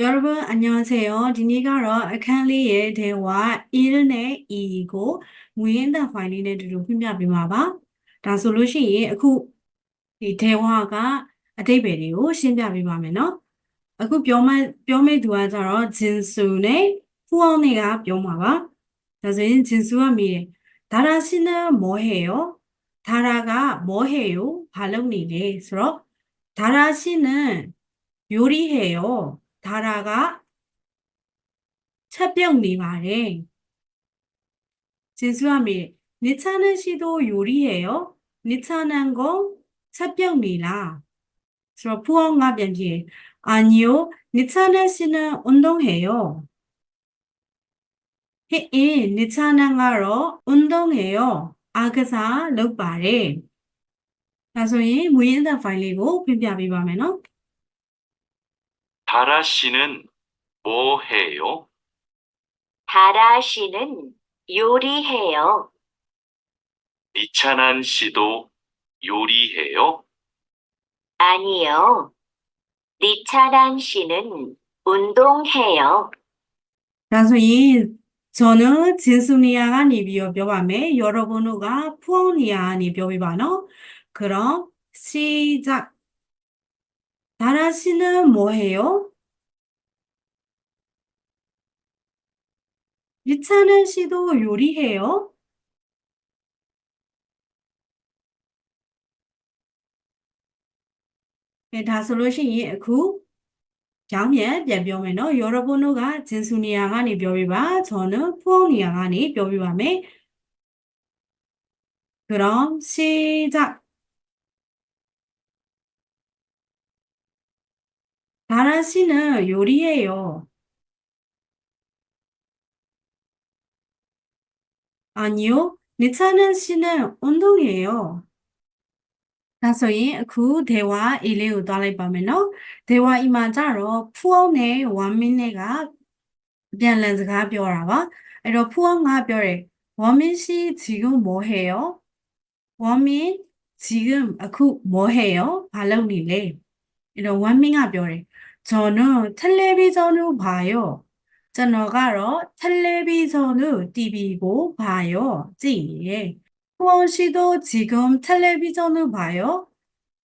여러분 안녕하세요. ဒီနေ့ကတော့အခန်းလေးရဲ့ထဲဝ il နဲ့ e ကိုငွေရင်းတန်ဖိုင်လေးနဲ့အတူတူဖွင့်ပြပေးမှာပါ။ဒါဆိုလို့ရှိရင်အခုဒီထဲဝကအတိတ်ပဲတွေကိုရှင်းပြပေးပါမယ်နော်။အခုပြောမပြောမယ့်သူကကြတော့ဂျင်ဆူနဲ့ဖူအောင်တွေကပြောမှာပါ။ဒါဆိုရင်ဂျင်ဆူကမေးတယ်။ဒါရာရှင်နမောဟေယောဒါရာကမောဟေယောဘာလုပ်နေလဲဆိုတော့ဒါရာရှင်န요리해요 ဒါရာကချက်ပြုတ်နေပါတယ်ကျေးဇူးအမေနိချာနန်ရှိသော요리해요နိချာနန်ကိုချက်ပြုတ်နေလားဆိုတော့ဖူအောင်ငါပြန်ကြည့်아니요နိချာနန်씨는 운동해요ဟေးအင်းနိချာနန်ကတော့운동해요အားကစားလုပ်ပါတယ်ဒါဆိုရင်မူရင်းတဲ့ဖိုင်လေးကိုဖွင့်ပြပေးပါမယ်နော် 다라 씨는 뭐 해요? 다라 씨는 요리해요. 이찬한 씨도 요리해요? 아니요. 리차란 씨는 운동해요. ဒါဆိုရင်저는 진순이야ကနေပြီးတော့ပြောပါမယ် 여러분တို့ကဖုန်းနေရာကနေပြောပြပါနော် 그럼 시작 다라 씨는 뭐 해요? 유찬은 씨도 요리해요? 다 솔루션이 그 장면 변변면 여러분과 진순이 양안이 벼비바 저는 푸엉이 양안이 벼비밤에 그럼 시작 다라 씨는 요리해요. 아니요, 리차는 씨는 운동해요. ဒါဆိုရင်အခုဒေဝအေလေးကိုသွားလိုက်ပါမယ်နော်ဒေဝအီမှာကြတော့ဖူအောင်နဲ့1 minute ကပြန်လည်စကားပြောတာပါအဲ့တော့ဖူအောင်ကပြောတယ်1 minute 씨 지금 뭐 해요 1 minute 지금 အခု 뭐 해요 ဘာလုပ်နေလဲ အဲ့တော့1 minute ကပြောတယ်저는 텔레비전을 봐요 ကျွန်တော်ကတော့ 텔레비전을 TV고 봐요 ကြည့်နေတယ် 후원 씨도 지금 텔레비전을 봐요?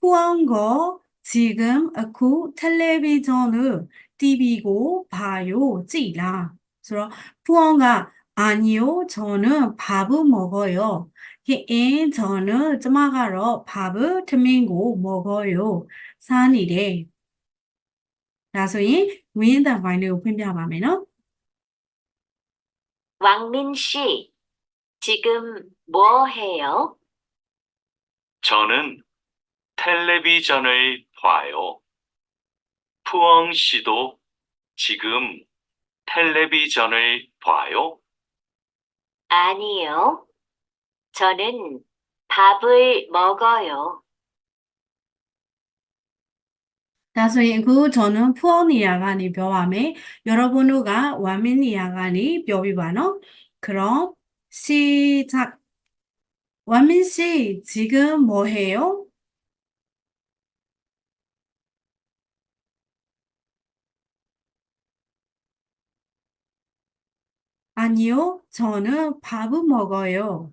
후원 거 지금အခု 텔레비전을 TV고 봐요. 찌라. 그래서 후원가 아니요. 저는 밥을 먹어요. 인 저는 쩌마가러 밥을 트민고 먹어요. 산이래. ဒါဆိုရင်ဝင်းတန်ဖိုင်လေးကိုဖွင့်ပြပါမယ်နော် 왕민 씨, 지금 뭐 해요? 저는 텔레비전을 봐요. 푸엉 씨도 지금 텔레비전을 봐요? 아니요. 저는 밥을 먹어요. ဒါဆိုရင်အခု저는 푸어နေရာကနေပြောပါမယ်။여러분တို့က원민နေရာကနေပြောပြပါနော်။그럼 시작. 원민 씨, 지금 뭐 해요? 아니요, 저는 밥을 먹어요.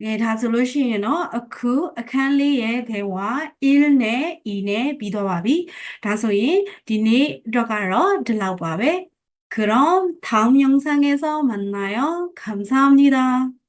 네, 다ဆိုလို့ရှိရင်တော့အခုအခန်းလေးရဲ့ဘဲဝ il နဲ့ e နဲ့ပြီးတော့ပါပြီ။ဒါဆိုရင်ဒီနေ့အတွက်ကတော့ဒီလောက်ပါပဲ။ 그럼 다음 영상에서 만나요. 감사합니다.